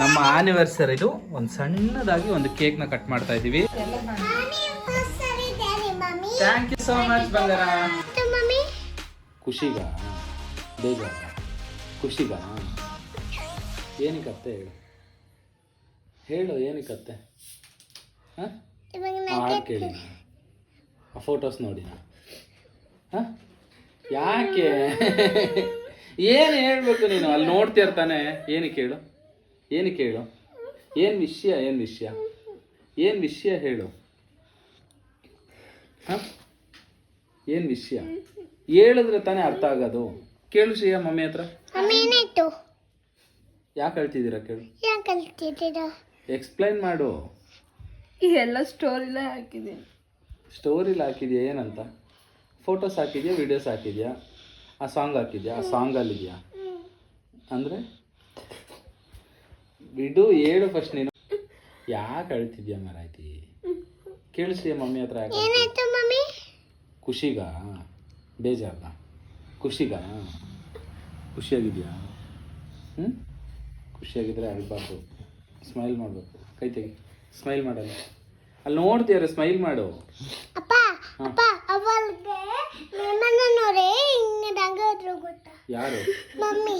ನಮ್ಮ ಆನಿವರ್ಸರಿದು ಒಂದು ಸಣ್ಣದಾಗಿ ಒಂದು ಕೇಕ್ನ ಕಟ್ ಮಾಡ್ತಾ ಇದೀವಿ ಥ್ಯಾಂಕ್ ಯು ಸೋ ಮಚ್ ಖುಷಿಗ? ಬೇಜಾರ? ಖುಷಿಗ? ಏನಕ್ಕತ್ತೆ ಹೇಳು? ಹೇಳು ಏನಕ್ಕತ್ತೆ ಹಾಡು ಕೇಳಿ ಆ ಫೋಟೋಸ್ ನೋಡಿ ಹಾಂ? ಯಾಕೆ? ಏನು ಹೇಳ್ಬೇಕು ನೀನು? ಅಲ್ಲಿ ನೋಡ್ತಿರ್ತಾನೆ. ಏನಕ್ಕೆ ಹೇಳು? ಏನಕ್ಕೆ ಕೇಳು? ಏನು ವಿಷಯ ಏನು ವಿಷಯ? ಏನು ವಿಷಯ ಹೇಳು. ಹಾಂ? ಏನು ವಿಷಯ? ಹೇಳಿದ್ರೆ ತಾನೇ ಅರ್ಥ ಆಗೋದು. ಕೇಳು ಶ್ರೀಯ ಮಮ್ಮಿ ಹತ್ರ. ಯಾಕೆ ಹೇಳ್ತಿದ್ದೀರಾ ಕೇಳು. ಯಾಕೆ ಕಲ್ತಿದ್ದೀರಾ ಎಕ್ಸ್ಪ್ಲೈನ್ ಮಾಡು. ಎಲ್ಲ ಸ್ಟೋರಿಲೇ ಹಾಕಿದ್ದೀನಿ. ಸ್ಟೋರಿಲಿ ಹಾಕಿದ್ಯಾ ಏನಂತ? ಫೋಟೋಸ್ ಹಾಕಿದ್ಯಾ ವಿಡಿಯೋಸ್ ಹಾಕಿದ್ಯಾ? ಆ ಸಾಂಗ್ ಹಾಕಿದ್ಯಾ? ಆ ಸಾಂಗಲ್ಲಿದೆಯಾ ಅಂದರೆ? ಬಿಡು ಹೇಳು ಫಸ್ಟ್ ನೀನು. ಯಾಕೆ ಅಳ್ತಿದ್ಯಾ ಮರಾಯ್ತಿ? ಕೇಳಿಸ್ತೀಯ ಮಮ್ಮಿ ಹತ್ರ ಏನಾಯ್ತು ಮಮ್ಮಿ? ಖುಷಿಗ? ಬೇಜಾರ್ದ? ಖುಷಿಗ? ಖುಷಿಯಾಗಿದೆಯಾ? ಹ್ಞೂ ಖುಷಿಯಾಗಿದ್ರೆ ಅಳ್ಬಾರ್ದು. ಸ್ಮೈಲ್ ಮಾಡಬೇಕು. ಕೈ ತೆಗಿ. ಸ್ಮೈಲ್ ಮಾಡಲ್ಲ. ಅಲ್ಲಿ ನೋಡ್ತೀಯಾರ ಸ್ಮೈಲ್ ಮಾಡು. ಅಪ್ಪ ಅಪ್ಪ ಅವಳಿಗೆ ನಿಮ್ಮನ್ನ ನೋಡಿ ಹಿಂಗೆ ಗೊತ್ತಾ ಯಾರು? ಮಮ್ಮಿ.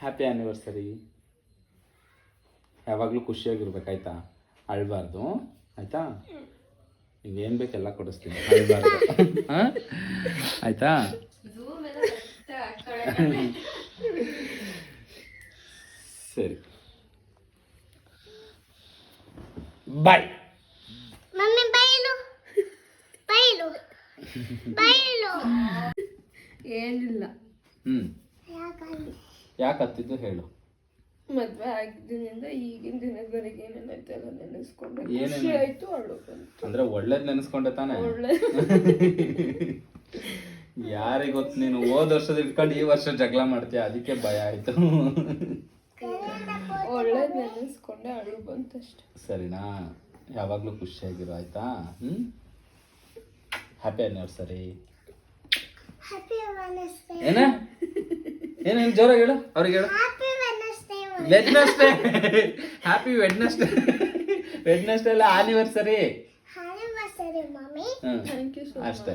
ಹ್ಯಾಪಿ ಆ್ಯನಿವರ್ಸರಿ ಯಾವಾಗಲೂ ಖುಷಿಯಾಗಿರ್ಬೇಕಾಯ್ತಾ? ಅಳ್ಬಾರ್ದು. ಆಯ್ತಾ? ಏನು ಬೇಕೆಲ್ಲ ಕೊಡಿಸ್ತೀನಿ. ಅಳ್ಬಾರ್ದು. ಹಾಂ? ಆಯ್ತಾ? ಸರಿ. ಬಾಯ್ ಏನಿಲ್ಲ. ಹ್ಞೂ ಯಾಕಂದ್ರೆ? ಯಾಕೆ ಹತ್ತಿದ್ದು ಹೇಳು. ಮದ್ವೆ ಆಗಿದ್ದಿನಿಂದ ಈಗಿನ ದಿನದವರೆಗೆ ನೆನೆಸ್ಕೊಂಡೆ. ಏನೇನು? ಖುಷಿ ಆಯ್ತು ಅಳು ಬಂತು. ಅಂದ್ರೆ ಒಳ್ಳೇದ್ ನೆನೆಸ್ಕೊಂಡೆ ತಾನೇ? ಒಳ್ಳೆ ಯಾರಿಗೆ ಗೊತ್ತು ನೀನು ಹೋದ ವರ್ಷದ ಇಟ್ಕೊಂಡು ಈ ವರ್ಷ ಜಗಳ ಮಾಡ್ತೀಯ? ಅದಕ್ಕೆ ಭಯ ಆಯ್ತು. ಒಳ್ಳೇದ್ ನೆನೆಸ್ಕೊಂಡೆ ಅಳು ಬಂತಷ್ಟೆ. ಸರಿನಾ? ಯಾವಾಗ್ಲೂ ಖುಷಿಯಾಗಿರೋ ಆಯ್ತಾ? ಹ್ಮ್? ಹ್ಯಾಪಿ ಆನಿವರ್ಸರಿ ಏನ? ಏನ ಜೋರಾಗಿ ಹೇಳು ಅವ್ರಿಗೆ ಹೇಳು. ವೆಡ್ನಸ್ಡೇ ಹ್ಯಾಪಿ ವೆಡ್ನೆಸ್ಡೇ ವೆಡ್ನೆಸ್ಡೇ ಅಲ್ಲ anniversary anniversary mummy thank you so ಅಷ್ಟೇ.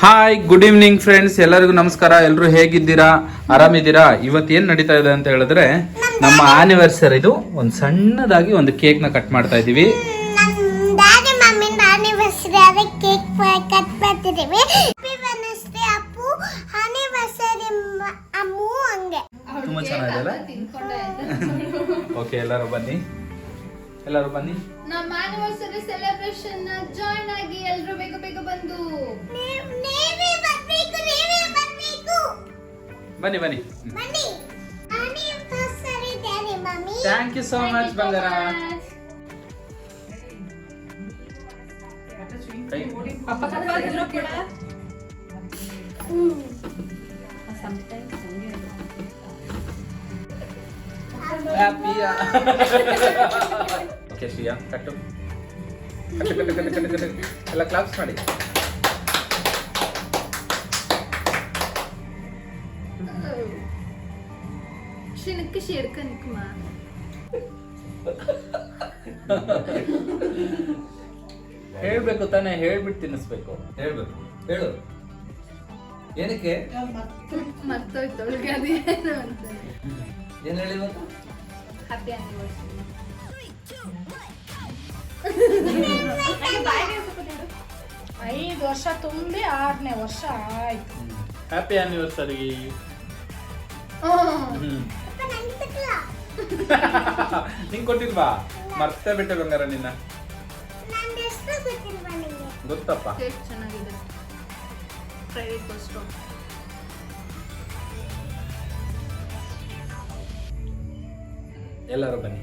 ಹಾಯ್ ಗುಡ್ ಈವ್ನಿಂಗ್ ಫ್ರೆಂಡ್ಸ್ ಎಲ್ಲರಿಗೂ ನಮಸ್ಕಾರ. ಎಲ್ಲರೂ ಹೇಗಿದ್ದೀರಾ? ಆರಾಮಿದ್ದೀರಾ? ಇವತ್ತು ಏನು ನಡೀತಾ ಇದೆ ಅಂತ ಹೇಳಿದ್ರೆ ನಮ್ಮ ಆನಿವರ್ಸರಿದು ಒಂದು ಸಣ್ಣದಾಗಿ ಒಂದು ಕೇಕ್ನ ಕಟ್ ಮಾಡ್ತಾ ಇದ್ದೀವಿ ಕಟ್ ಬರ್ತಿದ್ದೀವಿ happy Wednesday Appu anniversary Ammu ಹಂಗೆ. ತುಂಬಾ ಚೆನ್ನಾಗಿದೆಯಲ್ಲ? ಓಕೆ ಎಲ್ಲರೂ ಬನ್ನಿ. ಎಲ್ಲರೂ ಬನ್ನಿ. ನಮ್ಮ ಆನಿವರ್ಸರಿ ಸೆಲೆಬ್ರೇಷನ್ ಜಾಯ್ನ್ ಆಗಿ ಎಲ್ಲರೂ ಬೇಗ ಬೇಗ ಬಂದು. ನೀವ್- ಬರ್ಬೇಕು ನೀವೇ ಬರ್ಬೇಕು. ಬನ್ನಿ ಬನ್ನಿ. ಬನ್ನಿ. Anniversary daddy mummy. Thank you so much ಬಂಗಾರ. Okay Shriya cut cut cut ಕಟ್ಟು ಕಟ್ಟು ಕಟ್ಟು ಎಲ್ಲ ಕ್ಲಾಪ್ಸ್ ಮಾಡಿ. ಶೇರ್ಕ ನಿಕ್ಮ ಹೇಳ್ಬೇಕು ತಾನೇ ಹೇಳ್ಬಿಟ್ಟು ತಿನ್ನಿಸ್ಬೇಕು. ಹೇಳ್ಬೇಕು ಹೇಳು. ಏನಕ್ಕೆ? ಮರ್ತೋಯ್ತು ಅವಳಿಗೆ ಅದೇನು ಅಂತ ಏನ್ ಹೇಳಿ ಇವತ್ತು? ಹ್ಯಾಪಿ ಆನಿವರ್ಸರಿ ಐದು ವರ್ಷ ತುಂಬಿ ಆರನೇ ವರ್ಷ ಆಯ್ತು. ಹ್ಯಾಪಿ ಆನಿವರ್ಸರಿ ನಿಂಗೆ ಕೊಟ್ಟಿಲ್ವಾ ಮರ್ತೇ ಬಿಟ್ಟೆ ಬಂಗಾರ ನಿನ್ನ. ಗೊತ್ತಪ್ಪ. ಚೆನ್ನಾಗಿದೆ. ಪ್ರೈವೇಟ್ ಎಲ್ಲರೂ ಬನ್ನಿ.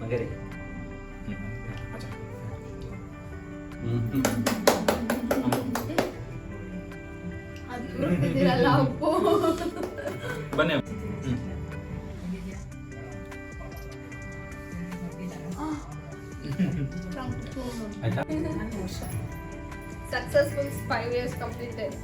ಮಗರಿ. ಅದು ಆಯ್ತಾ ಸಕ್ಸಸ್ಫುಲ್ ಫೈವ್ ಇಯರ್ಸ್ ಕಂಪ್ಲೀಟೆಡ್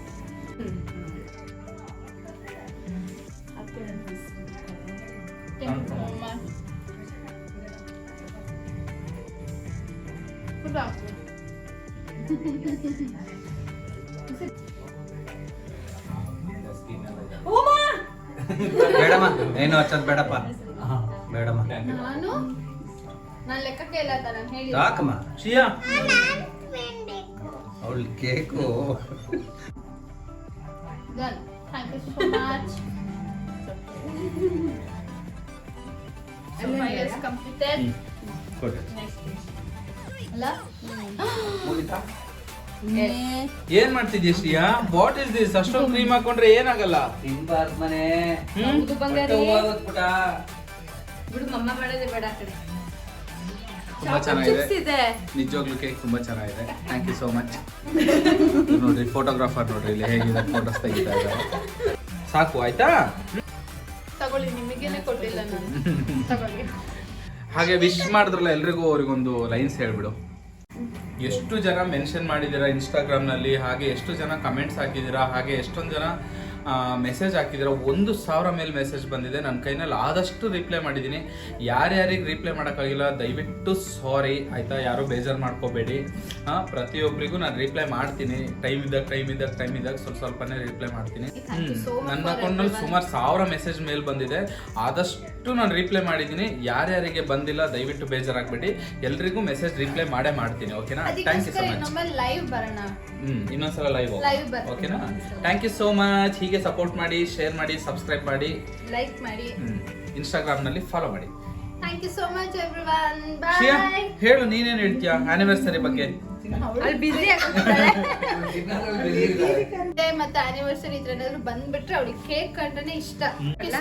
ಬೇಡಮ್ಮ ಏನು ಹಚ್ಚೋದು ಬೇಡಪ್ಪ ಬೇಡಮ್ಮ ನಾನು ಲೆಕ್ಕಕ್ಕೆ ಇಲ್ಲ ಅಂತ ನಾನು ಹೇಳಿ ಸಾಕಮ್ಮ. ಶ್ರೀಯಾ. ಬೇಕು ಅವಳು cake. Done thank you so much five years completed ಕೊಡಿ. ಅಲ್ಲ ಏನ್ ಮಾಡ್ತಿದ್ಯಾ ಶ್ರೀಯಾ? ವಾಟ್ ಇಸ್ ದಿಸ್ ಅಷ್ಟೊಂದು ಕ್ರೀಮ್ ಹಾಕೊಂಡ್ರೆ ಏನಾಗಲ್ಲ? ತಿನ್ಬಾರ್ದು ಮನೆ. ಹ್ಮ್? ಬಂಗಾರಿ. ಹೊಟ್ಟೆ. ಬಿಡು ಮಮ್ಮ ಮಾಡೋದೇ ಬೇಡ ಆ ಕಡೆ. ತುಂಬಾ ಚೆನ್ನಾಗಿದೆ. ನಿಜವಾಗ್ಲೂ ಕೇಕ್ ತುಂಬಾ ಚೆನ್ನಾಗಿದೆ. ಥ್ಯಾಂಕ್ ಯು ಸೋ ಮಚ್ ನೋಡ್ರಿ ಫೋಟೋಗ್ರಾಫರ್ ನೋಡ್ರಿ ಇಲ್ಲಿ ಹೇಗಿದೆ ಫೋಟೋಸ್ ತೆಗಿತಾ ಇದ್ದಾರೆ. ಸಾಕು ಆಯ್ತಾ? ತಗೊಳ್ಳಿ ನಿಮಗೇನೆ ಕೊಟ್ಟಿಲ್ಲ ನಾನು. ತಗೊಳ್ಳಿ. ಹಾಗೆ ವಿಶ್ ಮಾಡಿದ್ರಲ್ಲ ಎಲ್ರಿಗೂ ಅವ್ರಿಗೊಂದು ಲೈನ್ಸ್ ಹೇಳ್ಬಿಡು. ಎಷ್ಟು ಜನ ಮೆನ್ಷನ್ ಮಾಡಿದ್ದೀರಾ ಇನ್ಸ್ಟಾಗ್ರಾಮ್ನಲ್ಲಿ ಹಾಗೆ ಎಷ್ಟು ಜನ ಕಮೆಂಟ್ಸ್ ಹಾಕಿದ್ದೀರಾ ಹಾಗೆ ಎಷ್ಟೊಂದು ಜನ ಮೆಸೇಜ್ ಹಾಕಿದ್ದೀರ ಒಂದು ಸಾವಿರ ಮೇಲೆ ಮೆಸೇಜ್ ಬಂದಿದೆ ನನ್ನ ಕೈನಲ್ಲಿ ಆದಷ್ಟು ರಿಪ್ಲೈ ಮಾಡಿದ್ದೀನಿ. ಯಾರ್ಯಾರಿಗೆ ರಿಪ್ಲೈ ಮಾಡೋಕ್ಕಾಗಿಲ್ಲ ದಯವಿಟ್ಟು ಸಾರಿ ಆಯಿತಾ? ಯಾರೂ ಬೇಜಾರು ಮಾಡ್ಕೋಬೇಡಿ. ಹಾಂ ಪ್ರತಿಯೊಬ್ಬರಿಗೂ ನಾನು ರಿಪ್ಲೈ ಮಾಡ್ತೀನಿ. ಟೈಮ್ ಇದ್ದಾಗ ಟೈಮ್ ಇದ್ದಾಗ ಟೈಮ್ ಇದ್ದಾಗ ಸ್ವಲ್ಪ ಸ್ವಲ್ಪನೇ ರಿಪ್ಲೈ ಮಾಡ್ತೀನಿ. ನನ್ನ ಅಕೌಂಟಲ್ಲಿ ಅಕೌಂಟ್ನಲ್ಲಿ ಸುಮಾರು ಸಾವಿರ ಮೆಸೇಜ್ ಮೇಲ್ ಬಂದಿದೆ. ಆದಷ್ಟು ನಾನು ರಿಪ್ಲೈ ಮಾಡಿದ್ದೀನಿ. ಯಾರ್ಯಾರಿಗೆ ಬಂದಿಲ್ಲ ದಯವಿಟ್ಟು ಬೇಜಾರಾಗಬೇಡಿ. ಎಲ್ರಿಗೂ ಮೆಸೇಜ್ ರಿಪ್ಲೈ ಮಾಡೇ ಮಾಡ್ತೀನಿ ಓಕೆನಾ? ಅದಕ್ಕೋಸ್ಕರ ಮಚ್ ಇನ್ನೊಮ್ಮೆ ಲೈವ್ ಬರೋಣ. ಹ್ಮ್ ಇನ್ನೊಂದ್ಸಲ ಲೈವ್ Live ಬರ್ತೀನಿ. ಓಕೆನಾ ಥ್ಯಾಂಕ್ ಯು ಸೋ ಮಚ್ ಹೀಗೆ ಸಪೋರ್ಟ್ ಮಾಡಿ ಶೇರ್ ಮಾಡಿ ಸಬ್ಸ್ಕ್ರೈಬ್ ಮಾಡಿ. ಲೈಕ್ ಮಾಡಿ. ಇನ್ಸ್ಟಾಗ್ರಾಮ್ನಲ್ಲಿ ಫಾಲೋ ಮಾಡಿ. Thank you so much everyone Shreya bye ಹೇಳು ನೀನೇನು ಹೇಳ್ತೀಯಾ? ಆನಿವರ್ಸರಿ ಬಗ್ಗೆ. ಅಲ್ಲಿ ಬಿಸಿ ಮತ್ತೆ ಆನಿವರ್ಸರಿ ಇದ್ರೆ ಏನಾದ್ರು ಬಂದ್ಬಿಟ್ರೆ ಅವ್ರಿಗೆ ಕೇಕ್ ಕಂಡ್ರೆ ಇಷ್ಟ.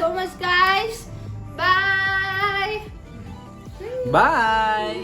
So much guys bye bye